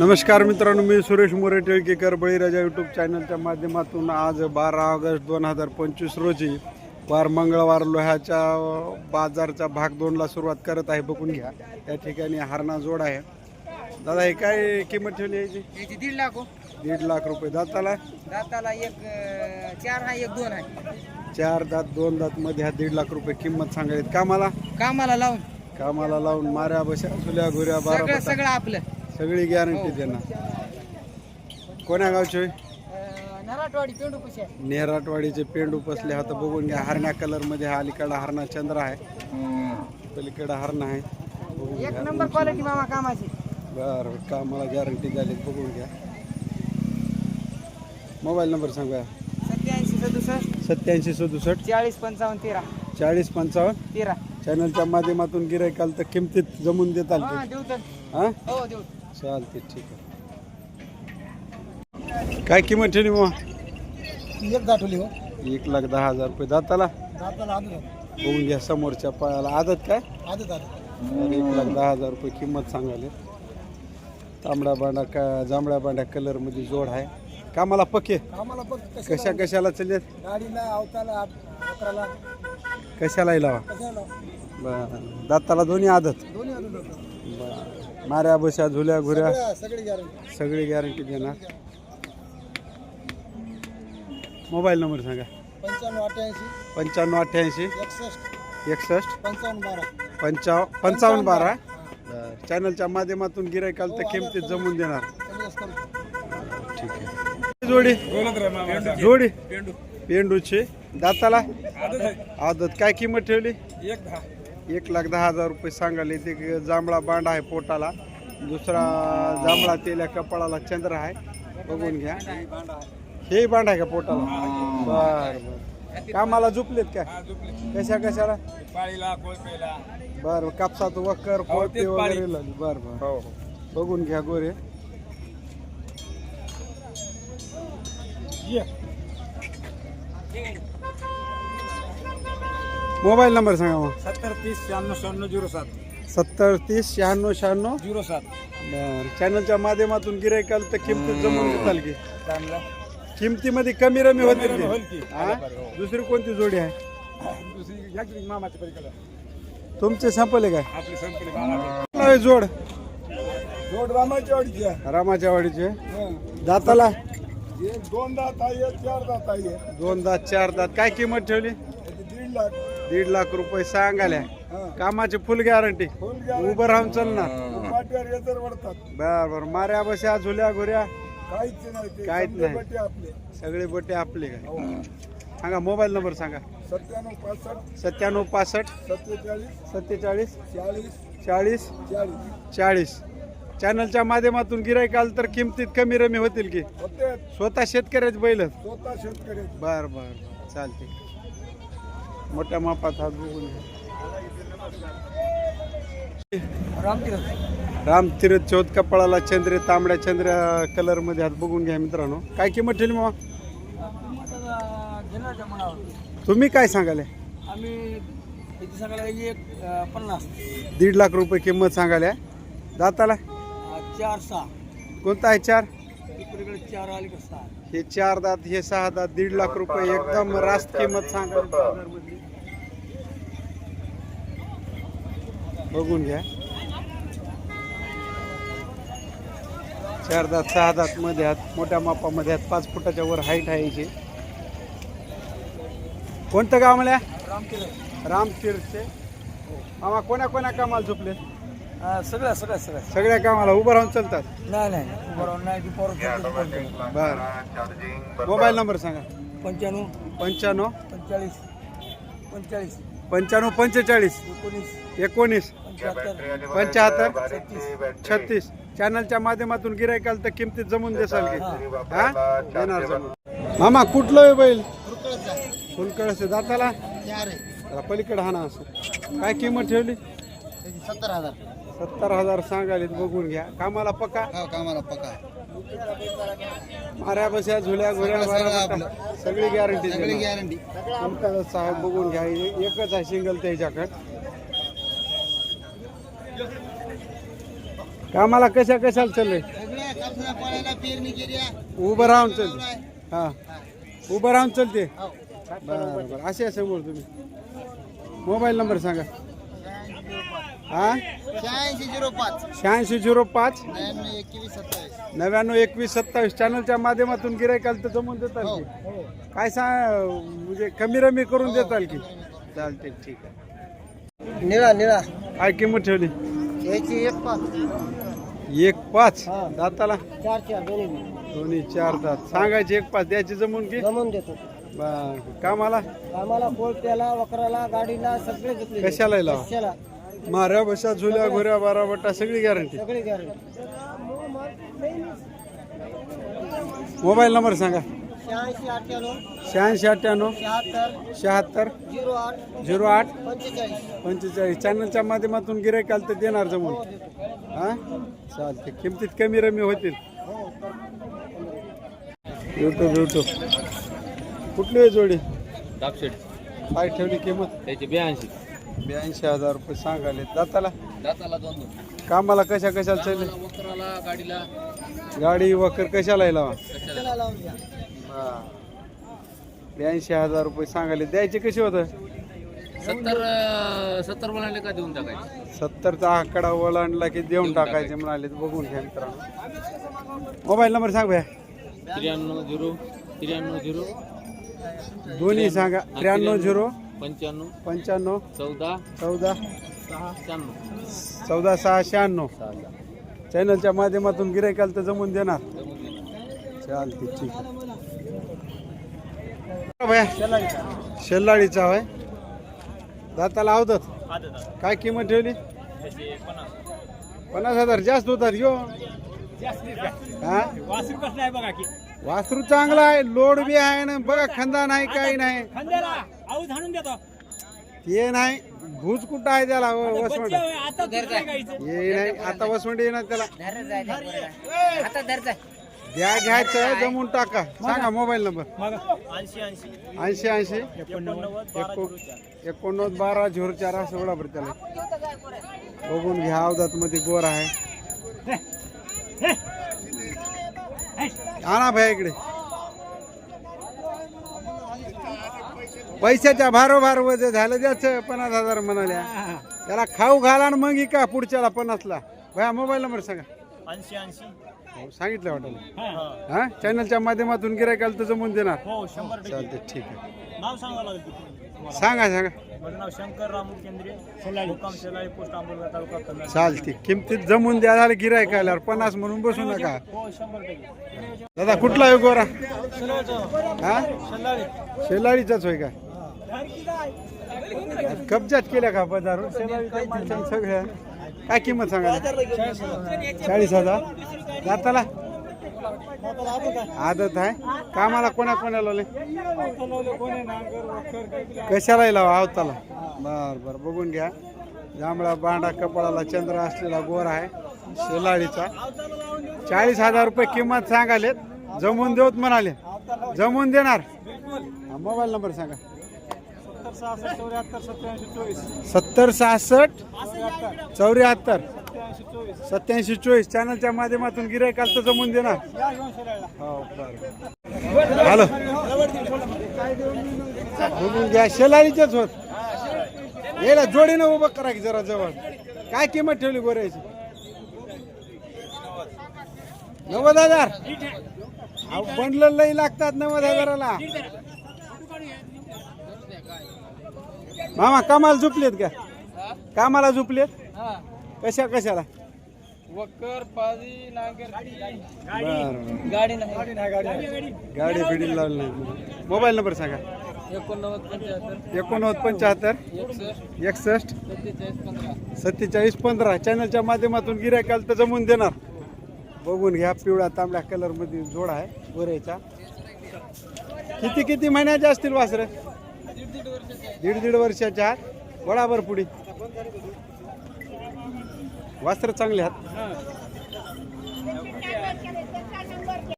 नमस्कार मित्रांनो मी सुरेश मोरे टिळकेकर बळीराजा यूट्यूब चॅनलच्या माध्यमातून आज बारा ऑगस्ट दोन हजार पंचवीस रोजी वार मंगळवार लोह्याच्या बाजारचा भाग दोनला सुरुवात करत आहे. बघून घ्या. त्या ठिकाणी हरणा जोड आहे. दादा हे काय किंमत ठेवली याची? याची दीड लाख हो. दीड लाख रुपये. दाताला? दाताला एक अं, चार आहे एक दोन आहे. चार दात दोन दात मध्ये हा दीड लाख रुपये किंमत सांगायची. कामाला? कामाला लावून. कामाला लावून माऱ्या बशा चुल्या घुऱ्या बारा सगळं बटा. सगळं आपलं. सगळी गॅरंटी त्यांना कोण्या गावची? नराटवाडी पेंडू नेहराटवाडीचे पेंडू बसले आता बघून घ्या हरण्या कलरमध्ये हा अलीकडा हरणा चंद्र आहे. पलीकडे हरणा आहे. एक घ्या. नंबर क्वालिटी मामा कामाची. बरं कामाला गॅरंटी झाली बघून घ्या. मोबाईल नंबर सांगा. सत्याऐंशी सदुसष्ट. सत्याऐंशी सदुसष्ट. चाळीस पंचावन्न तेरा. चाळीस पंचावन्न. तेरा. चॅनलच्या माध्यमातून गिरायकाल तर किमतीत जमून देताल हा तर. हा? हो देऊ. चालते ठीक आहे. काय किंमत ठेवली मग? एक गाठवली हो. एक लाख दहा हजार रुपये. दाताला? दाताला आदत बघून घ्या समोरच्या पायाला. आदत काय? आदत आदत. तर एक लाख दहा हजार रुपये किंमत सांगाले तांबडा बांडा का जांभळ्या बांड्या कलरमध्ये जोड आहे. कामाला पके. आम्हाला कशा कशाला चालेल गाडीला अवताला अकराला. कशाला लावा? कशाला? बरं. दाताला दोन्ही आदत. दोन्ही आदत बरं. माऱ्या बशा झुल्या घुऱ्या. सगळी गॅरंटी देणार. मोबाईल नंबर सांगा. पंच्याण्णव अठ्ठ्याऐंशी. पंच्याण्णव अठ्ठ्याऐंशी. एकसष्ट. एकसष्ट. पंचावन्न बारा. पंचाव पंचावन्न बारा. चॅनलच्या माध्यमातून गिरायकाल तर किमतीत जमून देणार. ठीक आहे. जोडी. जोडी. पेंडूची. दाताला. आदत काय किंमत ठेवली? एक लाख दहा हजार रुपये सांगाले ते जांभळा बांडा आहे पोटाला. दुसरा जांभळा तेल्या कपाळाला चंद्र आहे. बघून घ्या. हे बांड आहे का पोटाला? बर बर. कामाला झुपलेत का? कशा कशाला? बर कापसात वकर कोळपे वगैरे लागली. बर बर. बघून घ्या गोरे. मोबाईल नंबर सांगा मग. सत्तर तीस शहाण्णव शहाण्णव झिरो सात. सत्तर तीस शहाण्णव शहाण्णव. झिरो सात. बर. चॅनलच्या माध्यमातून गिरायकाल तर किमतीत जमून घेताल की? चांगला. किमतीमध्ये कमी रमी होईल की. हा? दुसरी कोणती जोडी आहे? दुसरी की पलीकडे तुमचे संपले काय? आपली संपली मामा जोड? जोड रामाच्या वाडीची आहे. रामाच्या वाडीचे दाताला? एक दोन दात आहे चार दात आहे. दोन दात चार दात. काय किंमत ठेवली? त्याची दीड लाख. दीड लाख रुपये सांगाल्या. हा. कामाची फुल गॅरंटी. उभं राहून चालणार. पाट्यावर येतर वडतात बर बर. माऱ्या बशा झुल्या घुऱ्या. काहीच नाही ते. काहीच समजे नाही. आपले. सगळे बोटे आपले काय? सांगा मोबाईल नंबर सांगा. सत्त्याण्णव पासष्ट. सत्त्याण्णव पासष्ट. सत्तेचाळीस. सत्तेचाळीस. चाळीस. चाळीस. चाळीस. चाळीस. चॅनलच्या माध्यमातून गिरायकाल तर किमतीत कमी रमी होतील की? होते स्वतः शेतकऱ्याच बैल. स्वतः शेतकरी बर बर चालते मोठ्या मापात हात बघून घ्या. रामतीर्थ. चौथ कपाळाला चंद्र तांबड्या चंद्र कलरमध्ये हात बघून घ्या मित्रांनो. काय किंमत ठेवली मग मनावर तुम्ही काय सांगाले? आम्ही किती सांगायला एक अं, पन्नास. दीड लाख रुपये किंमत सांगाल्या दाताला? अं, चार सहा. कोणता आहे चार? इकडे चार आले का सहा. हे चार दात हे सहा दात दीड लाख रुपये. एकदम रास्त किंमत सांगा बघून घ्या. चार दात सहा दात मध्ये आहेत मोठ्या मापामध्ये आहेत पाच फुटाच्या वर हाईट आहे याची. कोणतं गाव म्हणल्या? रामतीर्थ रामतीर्थचे. मामा कोण्या कोण्या कामाला झोपले सगळ्या सगळ्या सगळ्या. सगळ्या कामाला उभं राहून चालतात? नाही नाही बरोबर नाही ती पोरं बर. मोबाईल नंबर सांगा. पंच्याण्णव. पंच्याण्णव. पंचेचाळीस पंचेचाळीस पंच्याण्णव पंचेचाळीस. एकोणीस. एकोणीस. पंच्याहत्तर. छत्तीस. चॅनलच्या माध्यमातून गिरायकाल तर किमतीत जमून देसाल की. हा? देणार जमून. मामा कुठलं आहे बैल? फुलकळसे दाताला पलीकडे हा ना असं. काय किंमत ठेवली? सत्तर हजार. सत्तर हजार सांगाले बघून घ्या. कामाला पक्का हो कामाला पका. माऱ्या बस्या झुल्या घुऱ्या माऱ्या बस्या, सगळी गॅरंटी गॅरंटी साहेब बघून घ्या. एकच आहे सिंगल त्याच्याकडे. कामाला कशा कशाला चाललंय. उभं राहून चलते हा. उभं राहून चलते. बरं बरं असे असे बोल तुम्ही मोबाईल नंबर सांगा. हा? शहाऐंशी झिरो पाच. शहाऐंशी झिरो पाच नव्याण्णव एकवीस सत्तावीस. चॅनलच्या माध्यमातून गिरायकाल तर जमून देताल की? काय सांग म्हणजे कमी रमी करून देताल की? चालते ठीक आहे. निळा निळा. काय किंमत ठेवली. याची एक पाच. एक पाच? हा. दाताला? चार चार दोन्ही. दोन्ही चार दात. सांगायचे एक पाच द्यायची जमून की? जमून देतो. बरं. कामाला? आम्हाला कोळप्याला वकराला गाडीला सगळे घेतले कशाला लावा? कशाला? माऱ्या बशा झुल्या घोऱ्या बारा बट्टा सगळी गॅरंटी सगळी गॅरंटी मोबाईल नंबर सांगा. शहाऐंशी अठ्ठ्याण्णव शहाऐंशी अठ्ठ्याण्णव शहात्तर शहात्तर झिरो आठ झिरो आठ पंचेचाळीस. पंचेचाळीस. चॅनलच्या माध्यमातून गिरायकाल तर देणार जमून. हा चालते किमतीत कमी रमी होतील. युट्यूब युट्यूब कुठली आहे जोडी? टापशेट काय ठेवली किंमत? त्याचे ब्याऐंशी. ब्याऐंशी हजार रुपये सांगाले दाताला? दाताला दोन दोन. कामाला कशा कशाला चालले? वक्राला गाडीला. गाडी वकर कशाला लावा? त्याला लावून द्या? ब्याऐंशी हजार रुपये सांगाले द्यायचे कसे होतं? सत्तर अं, सत्तर म्हणाले का देऊन टाकायचे? सत्तरचा आकडा ओलांडला की देऊन टाकायचे. म्हणाले बघून घ्या मित्रांनो. मोबाईल नंबर सांग भया. त्र्याण्णव झिरो त्र्याण्णव झिरो. दोन्ही सांगा. त्र्याण्णव झिरो. पंच्याण्णव. पंच्याण्णव. चौदा. चौदा. सहा शहाण्णव. चौदा सहा. शहाण्णव चॅनलच्या माध्यमातून गिरायकाल तर जमून देणार. चालते ठीक आहे. भया शेल्लाडीचा होय. दाताला आवदत काय किंमत ठेवली? पन्नास. हजार जास्त होतात यो. हा? वासरू चांगला आहे लोड बी आहे ना. बघा खंदा नाही काही नाही. ते नाही. भूज कुठं आहे त्याला? व- वसवंड. ये नाही आता वसवंड येणार त्याला. द्या घ्यायचं जमून टाका. सांगा मोबाईल नंबर. ऐंशी ऐंशी ऐंशी. ऐंशी एको- एकोणनव्वद बारा झिरो चार असं एवढा बरं त्याला. बघून घ्या अवधात मध्ये गोर आहे. आणा भाई इकडे. पैशाच्या भारोभारमध्ये झालं द्याचं पन्नास हजार म्हणाल्या. त्याला खाऊ घाला आणि मग का पुढच्याला पन्नासला. भया मोबाईल नंबर सांगा. ऐंशी ऐंशी. हो, सांगितलं वाटलं हा. चॅनलच्या माध्यमातून गिरायकाला तर जमून देणार. हो शंभर चालते ठीक आहे. नाव सांगावं लागेल तुम्हाला सांगा सांगा. माझं नाव शंकर रामू केंद्रे. मुक्काम शेलाळी पोस्ट आंबोलगा तालुका कन्नड. चालते किमतीत जमून द्या झालं गिरायक आल्यावर. पन्नास म्हणून बसू नका. हो शंभर टक्के. दादा कुठला आहे गोरा? हा? शेलाळी शेलाळीचाच होय का? कब्जात केल्या का माणसानं सगळ्या काय किंमत सांगा चाळीस हजार. जाताला? आदत आहे. कामाला कोणा कोणाला लावले? कशाला लावा आवताला? बर बर बघून घ्या. जांभळा बांडा कपाळाला चंद्र असलेला गोर आहे. शेलाळीचा. चाळीस हजार रुपये किंमत सांगालेत. जमून देऊत म्हणाले. जमून देणार. हा, मोबाईल नंबर सांगा. सत्तर सहासष्ट चौऱ्याहत्तर सत्याऐंशी चोवीस. चॅनलच्या माध्यमातून गिरायकाल तर जमून देणार. हॅलो बघून घ्या. शेलाळीचेच होत. याला जोडीनं उभं करा की जरा जवळ. काय किंमत ठेवली गोऱ्याची नव्वद हजार? बंडल लई लागतात नव्वद हजाराला. मामा कामाला झुपलेत का? कामाला झुपलेत? कशा कशाला? वकर पाजी नागर. बरं गाडी नाही. गाडी बिडी लावली नाही. मोबाईल नंबर सांगा. एकोणनव्वद पंच्याहत्तर. एकोणनव्वद पंच्याहत्तर. एकसष्ट. एकसष्ट. सत्तेचाळीस पंधरा. सत्तेचाळीस पंधरा. चॅनलच्या माध्यमातून गिरायकाल तर जमून देणार. बघून घ्या पिवळा तांबड्या कलरमध्ये जोड आहे गोऱ्याचा किती किती महिन्याचे असतील वासर? दीड दीड वर्षाच्या आत. बराबर पुढे. वास्त्र चांगले आहात.